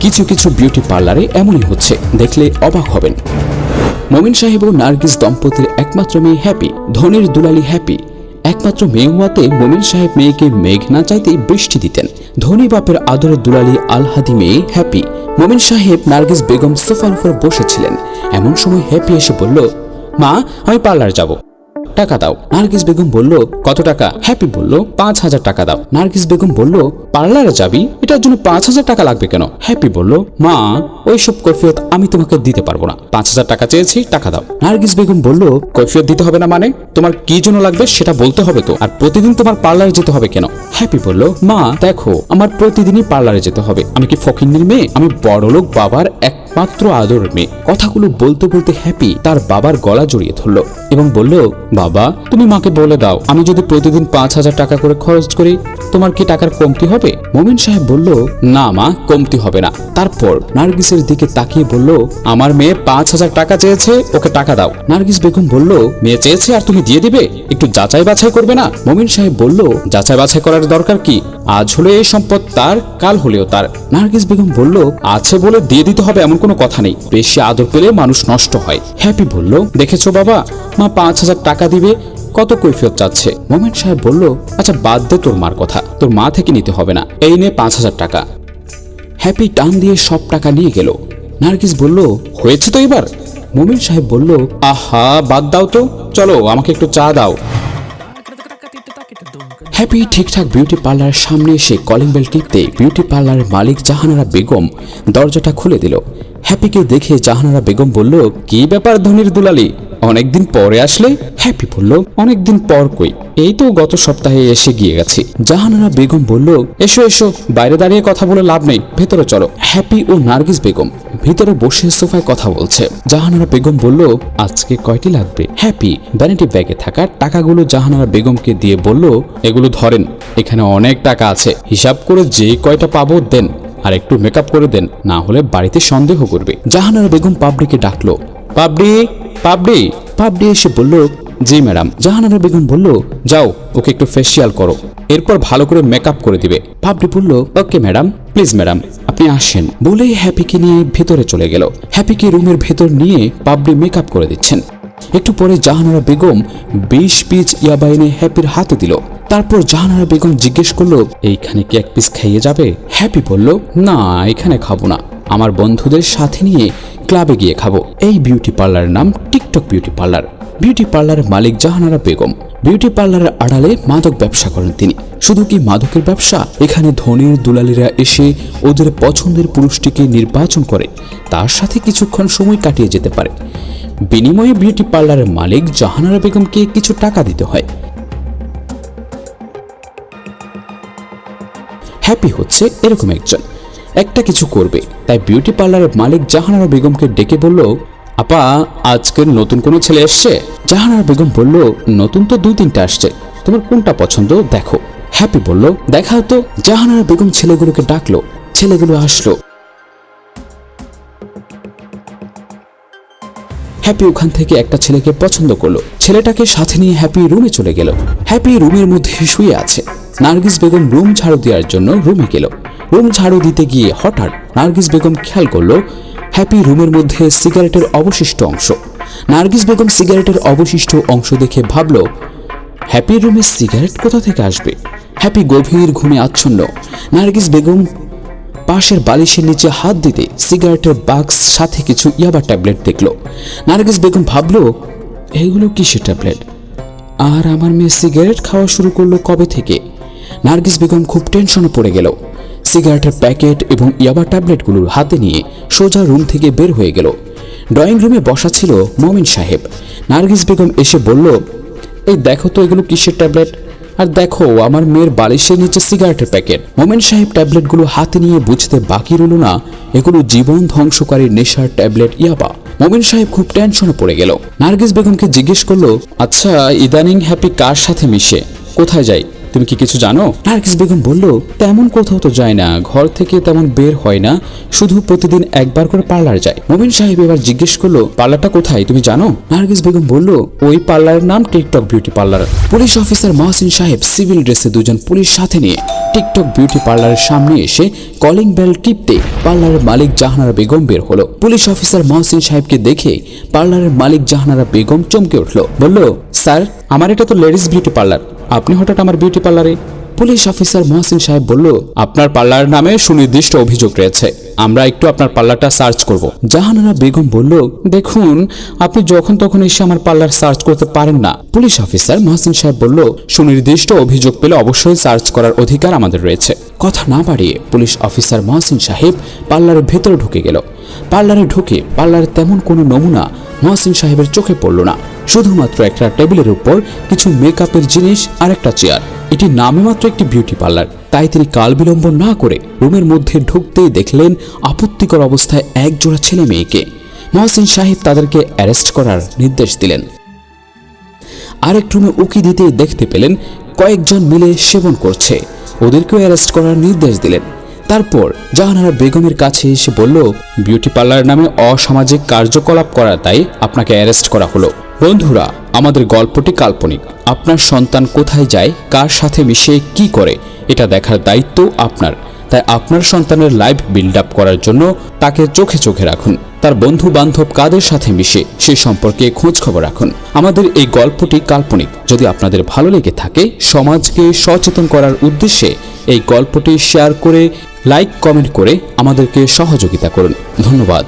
কিছু কিছু বিউটি পার্লারে এমনই হচ্ছে, দেখলে অবাক হবেন। মমিন সাহেব ও নার্গিস দম্পতির একমাত্র মেয়ে হ্যাপি ধনির দুলালি হ্যাপি একমাত্র মেয়ে হওয়াতে মমিন সাহেব মেয়েকে মেঘ না চাইতেই বৃষ্টি দিতেন। ধনী বাপের আদরের দুলালি আলহাদি মেয়ে হ্যাপি মমিন সাহেব, নার্গিস বেগম সোফার উপর বসেছিলেন। এমন সময় হ্যাপি এসে বলল, মা, আমি পার্লার যাব। টাকা দাও। নার্গিস বেগম বলল, কত টাকা? হ্যাপি বলল, পাঁচ হাজার টাকা দাও। নার্গিস বেগম বলল পার্লারে যাবি? এটার জন্য পাঁচ হাজার টাকা লাগবে কেন? হ্যাপি বলল, মা, ওইসব কৈফিয়ত আমি তোমাকে দিতে পারব না। পাঁচ হাজার টাকা চেয়েছি, টাকা দাও। নার্গিস বেগম বলল, কৈফিয়ত দিতে হবে না মানে? তোমার কি জন্য লাগবে সেটা বলতে হবে তো। আর প্রতিদিন তোমার পার্লারে যেতে হবে কেন? হ্যাপি বলল, মা, দেখো, আমার প্রতিদিনই পার্লারে যেতে হবে। আমি কি ফকিন্নির মেয়ে? আমি বড়লোক বাবার একমাত্র আদর মেয়ে। কথাগুলো বলতে বলতে হ্যাপি তার বাবার গলা জড়িয়ে ধরলো এবং বলল, বাবা, তুমি মাকে বলে দাও, আমি যদি প্রতিদিন পাঁচ হাজার টাকা করে খরচ করি, তোমার কি টাকার কমতি হবে? মোমিন সাহেব বলল, না মা, কমতি হবে না। তারপর নার্গিসের দিকে তাকিয়ে বলল, আমার মেয়ে পাঁচ হাজার টাকা চেয়েছে, ওকে টাকা দাও। নার্গিস বেগম বলল, মেয়ে চেয়েছে আর তুমি দিয়ে দিবে? একটু যাচাই বাছাই করবে না? মমিন সাহেব বলল, যাচাই বাছাই করার দরকার কি? আজ হলে এই সম্পদ তার, কাল হলেও তার। নার্গিস বেগম বলল, আছে বলে দিয়ে দিতে হবে এমন কোনো কথা নেই। বেশি আদর পেলে মানুষ নষ্ট হয়। হ্যাপি বলল, দেখেছ বাবা, মা পাঁচ হাজার টাকা দিবে কত কৈফিয়ত চাচ্ছে? মোমেন সাহেব বলল আচ্ছা বাদ দে তোর মার কথা। তোর মা থেকে নিতে হবে না। এই নে পাঁচ হাজার টাকা। হ্যাপি টান দিয়ে সব টাকা নিয়ে গেল। নার্গিস বলল, হয়েছে তো এবার? মোমিন সাহেব বলল, আহা, বাদ দাও তো। চলো, আমাকে একটু চা দাও। হ্যাপি ঠিকঠাক বিউটি পার্লারের সামনে এসে কলিং বেল টিপতে বিউটি পার্লারের মালিক জাহানারা বেগম দরজাটা খুলে দিল। হ্যাপিকে দেখে জাহানারা বেগম বলল, কি ব্যাপার ধনির দুলালি? অনেকদিন পরে আসলে হ্যাপি বলল, অনেকদিন পর কই? এই তো গত সপ্তাহে এসে গিয়ে গেছি। জাহানারা বেগম বলল, এসো এসো, বাইরে দাঁড়িয়ে কথা বলে লাভ নেই, ভেতরে চলো। হ্যাপি ও নার্গিস বেগম ভিতরে বসে সোফায় কথা বলছে। জাহানারা বেগম বলল, আজকে কয়টি লাগবে? হ্যাপি ভ্যানিটি ব্যাগে থাকা টাকাগুলো জাহানারা বেগমকে দিয়ে বলল, এগুলো ধরেন, এখানে অনেক টাকা আছে, হিসাব করে যে কয়টা পাবো দেন, আর একটু মেকআপ করে দেন, না হলে বাড়িতে সন্দেহ করবে। জাহানারা বেগম পাবলিকে ডাকলো পাবডি পাবডি। পাবডি এসে বলল, জি ম্যাডাম। জাহানারা বেগম বলল, যাও, ওকে একটু ফেসিয়াল করো। এরপর ভালো করে মেকআপ করে দিবে। পাবডি বলল, ওকে ম্যাডাম প্লিজ ম্যাডাম, আপনি আসেন। বলেই হ্যাপিকে নিয়ে ভেতরে চলে গেল। হ্যাপিকে রুমের ভেতর নিয়ে পাবডি মেকআপ করে দিচ্ছেন। একটু পরে জাহানারা বেগম বিশ পিচ ইয়াবা এনে হ্যাপির হাতে দিল। তারপর জাহানারা বেগম জিজ্ঞেস করল, এইখানে কি এক পিস খাইয়ে যাবে? হ্যাপি বলল, না, এখানে খাব না। আমার বন্ধুদের সাথে নিয়ে ক্লাবে গিয়ে খাব। এই বিউটি পার্লারের নাম টিকটক বিউটি পার্লার বিউটি পার্লারের মালিক জাহানারা বেগম। বিউটি পার্লারের আড়ালে মাদক ব্যবসা করেন তিনি। শুধু কি মাদকের ব্যবসা? এখানে ধনীর দুলালিরা এসে ওদের পছন্দের পুরুষটিকে নির্বাচন করে। তার সাথে কিছুক্ষণ সময় কাটিয়ে যেতে পারে। বিনিময়ে বিউটি পার্লারের মালিক জাহানারা বেগমকে কিছু টাকা দিতে হয়। হ্যাপি হচ্ছে এরকম একজন। একটা কিছু করবে। তাই বিউটি পার্লারের মালিক জাহানারা বেগমকে ডেকে বলল, আপা, আজকের নতুন কোনো ছেলে এসছে? জাহানারা বেগম বলল, নতুন তো দুই তিনটা আসছে। তোমার কোনটা পছন্দ? দেখো। হ্যাপি বলল, দেখাও তো। জাহানারা বেগম ছেলেগুলোকে ডাকলো। ছেলেগুলো আসলো। হ্যাপি ওখান থেকে একটা ছেলেকে পছন্দ করল। ছেলেটাকে সাথে নিয়ে হ্যাপি রুমে চলে গেল। হ্যাপি রুমের মধ্যে শুয়ে আছে। নার্গিস বেগম রুম ঝাড়ু দেওয়ার জন্য রুমে গেল। রুম ঝাড়ু দিতে গিয়ে হঠাৎ নার্গিস বেগম খেয়াল করল, হ্যাপি রুমের মধ্যে সিগারেটের অবশিষ্ট অংশ। নার্গিস বেগম সিগারেটের অবশিষ্ট অংশ দেখে ভাবলো, হ্যাপি রুমে সিগারেট কোথা থেকে আসবে? হ্যাপি গভীর ঘুমে আচ্ছন্ন। নার্গিস বেগম পাশের বালিশের নিচে হাত দিতে সিগারেটের বাক্স সাথে কিছু ইয়াবা ট্যাবলেট দেখল। নার্গিস বেগম ভাবলো, এগুলো কিসের ট্যাবলেট? আর আমার মেয়ে সিগারেট খাওয়া শুরু করল কবে থেকে? নার্গিস বেগম খুব টেনশনে পড়ে গেল। সিগারেটের প্যাকেট এবং ইয়াবা ট্যাবলেটগুলোর হাতে নিয়ে সোজা রুম থেকে বের হয়ে গেল। ড্রয়িং রুমে বসা ছিল মমিন সাহেব। নার্গিস বেগম এসে বলল, এই দেখো তো এগুলো কিসের ট্যাবলেট? আর দেখো, আমার মেয়ের বালিশের নিচে সিগারেটের প্যাকেট মোমেন সাহেব ট্যাবলেটগুলো হাতে নিয়ে বুঝতে বাকি রইল না, এগুলো জীবন ধ্বংসকারী নেশার ট্যাবলেট ইয়াবা। মোমেন সাহেব খুব টেনশনে পড়ে গেল। নার্গিস বেগমকে জিজ্ঞেস করল আচ্ছা ইদানিং হ্যাপি কার সাথে মিশে? কোথায় যাই? তুমি কি কিছু জানো? নার্গিস বেগম বলল, তেমন কোথাও তো যায় না। ঘর থেকে তেমন বের হয় না। শুধু প্রতিদিন একবার করে পার্লার যায়। মোমিন সাহেব এবার জিজ্ঞেস করল, পার্লারটা কোথায়? তুমি জানো? নার্গিস বেগম বলল, ওই পার্লারের নাম TikTok beauty parlour. Police officer Mohsin সাহেব সিভিল ড্রেসে দুজন পুলিশ সাথে নিয়ে টিকটক বিউটি পার্লারের সামনে এসে কলিং বেল টিপতে পার্লারের মালিক জাহানারা বেগম বের হলো। পুলিশ অফিসার মহসিন সাহেবকে দেখে পার্লারের মালিক জাহানারা বেগম চমকে উঠল। বলল, স্যার, আমার এটা তো লেডিস বিউটি পার্লার। আপনি হঠাৎ আমার বিউটি পার্লারে পুলিশ অফিসার মহসিন সাহেব বলল আপনার পার্লার নামে সুনির্দিষ্ট অভিযোগ রয়েছে। আমরা একটু আপনার পার্লারটা সার্চ করব। জাহানারা বেগম বলল দেখুন আপনি যখন তখন এসে আমার পার্লার সার্চ করতে পারেন না। পুলিশ অফিসার মহসিন সাহেব বলল সুনির্দিষ্ট অভিযোগ পেলে অবশ্যই সার্চ করার অধিকার আমাদের রয়েছে। কথা না বাড়িয়ে পুলিশ অফিসার মহসিন সাহেব পার্লারের ভেতরে ঢুকে গেল। পার্লারে ঢুকে পার্লারে তেমন কোনো নমুনা মহসিন সাহেবের চোখে পড়ল না। শুধুমাত্র একটা টেবিলের উপর কিছু মেকআপের জিনিস আর একটা চেয়ার এটি নামে মাত্র একটি বিউটি পার্লার তাই তিনি কাল বিলম্ব না করে রুমের মধ্যে ঢুকতেই দেখলেন আপত্তিকর অবস্থায় এক জোড়া ছেলে মেয়েকে। মহসিন সাহেব তাদেরকে অ্যারেস্ট করার নির্দেশ দিলেন। আরেক রুমে উকি দিতে দেখতে পেলেন কয়েকজন মিলে সেবন করছে। ওদেরকেও অ্যারেস্ট করার নির্দেশ দিলেন। তারপর জাহানারা বেগমের কাছে এসে বলল বিউটি পার্লার নামে অসামাজিক কার্যকলাপ করা তাই আপনাকে অ্যারেস্ট করা হলো। বন্ধুরা, আমাদের গল্পটি কাল্পনিক। আপনার সন্তান কোথায় যায়, কার সাথে মিশে, কি করে, এটা দেখার দায়িত্ব আপনার। তাই আপনার সন্তানের লাইফ বিল্ড আপ করার জন্য তাকে চোখে চোখে রাখুন। তার বন্ধু বান্ধব কাদের সাথে মিশে, সে সম্পর্কে খোঁজ খবর রাখুন। আমাদের এই গল্পটি কাল্পনিক। যদি আপনাদের ভালো লেগে থাকে, সমাজকে সচেতন করার উদ্দেশ্যে এই গল্পটি শেয়ার করে লাইক কমেন্ট করে আমাদেরকে সহযোগিতা করুন। ধন্যবাদ।